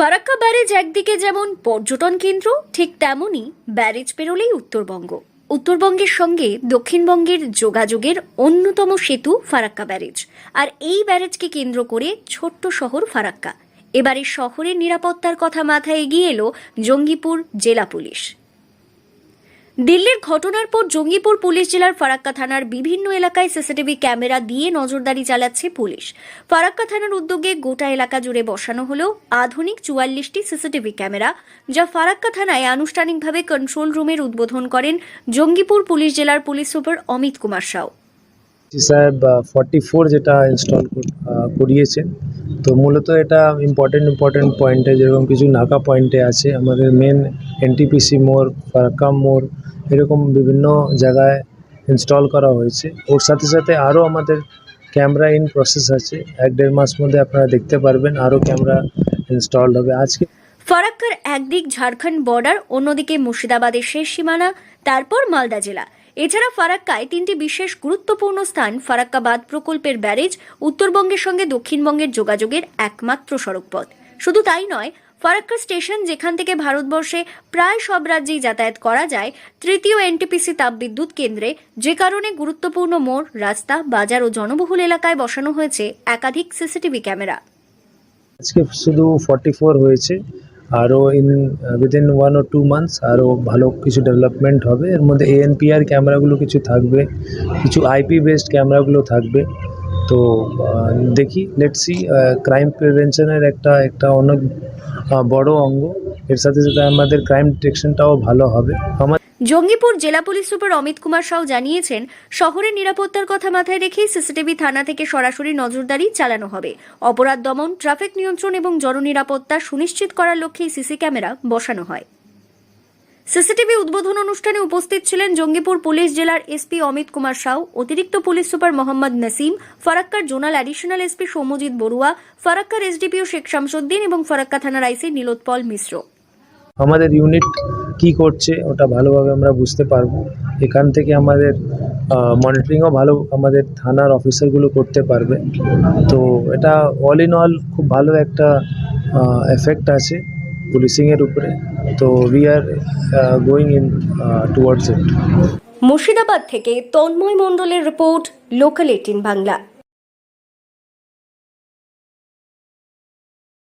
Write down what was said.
Farakka barrage একদিকে যেমন পর্যটন কেন্দ্র, ঠিক তেমনই ব্যারেজ পেরোলেই উত্তরবঙ্গ। উত্তরবঙ্গের সঙ্গে দক্ষিণবঙ্গের যোগাযোগের অন্যতম সেতু ফারাক্কা ব্যারেজ। আর এই ব্যারেজকে কেন্দ্র করে ছোট্ট শহর ফারাক্কা। এবারে শহরের নিরাপত্তার কথা মাথায় এগিয়ে এলো জঙ্গিপুর জেলা পুলিশ। দিল্লির ঘটনার পর জঙ্গিপুর পুলিশ জেলার ফারাক্কা থানার বিভিন্ন এলাকায় সিসিটিভি ক্যামেরা দিয়ে নজরদারি চালাচ্ছে পুলিশ। ফারাক্কা থানার উদ্যোগে গোটা এলাকা জুড়ে বসানো হলো আধুনিক চুয়াল্লিশটি সিসিটিভি ক্যামেরা, যা ফারাক্কা থানায় আনুষ্ঠানিকভাবে কন্ট্রোল রুমের উদ্বোধন করেন জঙ্গিপুর পুলিশ জেলার পুলিশ সুপার অমিত কুমার সাউ। সাহেব ফর্টি ফোর যেটা ইনস্টল করিয়েছেন তো মূলত এটা ইম্পর্টেন্ট ইম্পর্টেন্ট পয়েন্টে যেরকম কিছু নাকা পয়েন্টে আছে, আমাদের মেন এনটিপিসি মোড় ফারাক্কাম মোড়, এরকম বিভিন্ন জায়গায় ইনস্টল করা হয়েছে। ওর সাথে সাথে আরও আমাদের ক্যামেরা ইন প্রসেস আছে। এক দেড় মাস মধ্যে আপনারা দেখতে পারবেন, আরও ক্যামেরা ইনস্টলড হবে। আজকে ফারাক্কার একদিক ঝাড়খণ্ড বর্ডার অন্যদিকে মুর্শিদাবাদের শেষ সীমানা, তারপর মালদা জেলা। এছাড়া ফারাক্কায় তিনটি বিশেষ গুরুত্বপূর্ণ স্থান, ফারাক্কাবাদ প্রকল্পের ব্যারেজ, উত্তরবঙ্গের সঙ্গে দক্ষিণবঙ্গের যোগাযোগের একমাত্র সড়কপথ। শুধু তাই নয়, ফারাক্কা স্টেশন যেখান থেকে ভারতবর্ষে প্রায় সব রাজ্যেই যাতায়াত করা যায়, তৃতীয় এনটিপিসি তাপবিদ্যুৎ কেন্দ্রে যে কারণে গুরুত্বপূর্ণ মোড়, রাস্তা, বাজার ও জনবহুল এলাকায় বসানো হয়েছে একাধিক সিসিটিভি ক্যামেরা। আজকে শুধু ফর্টি ফোর হয়েছে। আরও in within one or two months আরও ভালো কিছু ডেভেলপমেন্ট হবে। এর মধ্যে এএনপিআর ক্যামেরাগুলো কিছু থাকবে, কিছু আইপি বেসড ক্যামেরাগুলো থাকবে। তো দেখি দেখি লেটসি ক্রাইম প্রিভেনশনের একটা একটা অনেক বড় অঙ্গ। এর সাথে সাথে আমাদের ক্রাইম ডিটেকশনটাও ভালো হবে। আমার জঙ্গিপুর জেলা পুলিশ সুপার অমিত কুমার সাউ জানিয়েছেন, শহরের নিরাপত্তার কথা মাথায় রেখেই সিসিটিভি থানা থেকে সরাসরি নজরদারি চালানো হবে। অপরাধ দমন, ট্রাফিক নিয়ন্ত্রণ এবং জননিরাপত্তা সুনিশ্চিত করার লক্ষ্যে সিসি ক্যামেরা বসানো হয়। সিসিটিভি উদ্বোধন অনুষ্ঠানে উপস্থিত ছিলেন জঙ্গিপুর পুলিশ জেলার এসপি অমিত কুমার সাউ অতিরিক্ত police super Mohammad Nasim, ফারাক্কার zonal additional SP Soumyajit Barua, ফারাক্কার SDPO Sheikh Shamsuddin এবং ফারাক্কা থানার আইসি নীলোৎপল মিশ্র। আমাদের ইউনিট কি করছে ওটা ভালোভাবে আমরা বুঝতে পারব। এখান থেকে আমাদের মনিটরিংও ভালো আমাদের থানার অফিসারগুলো করতে পারবে। তো এটা অল ইন অল খুব ভালো একটা এফেক্ট আছে পুলিশিংয়ের উপরে। তো we are going in towards it Murshidabad থেকে তন্ময় মণ্ডলের রিপোর্ট লোকাল এইটিন বাংলা।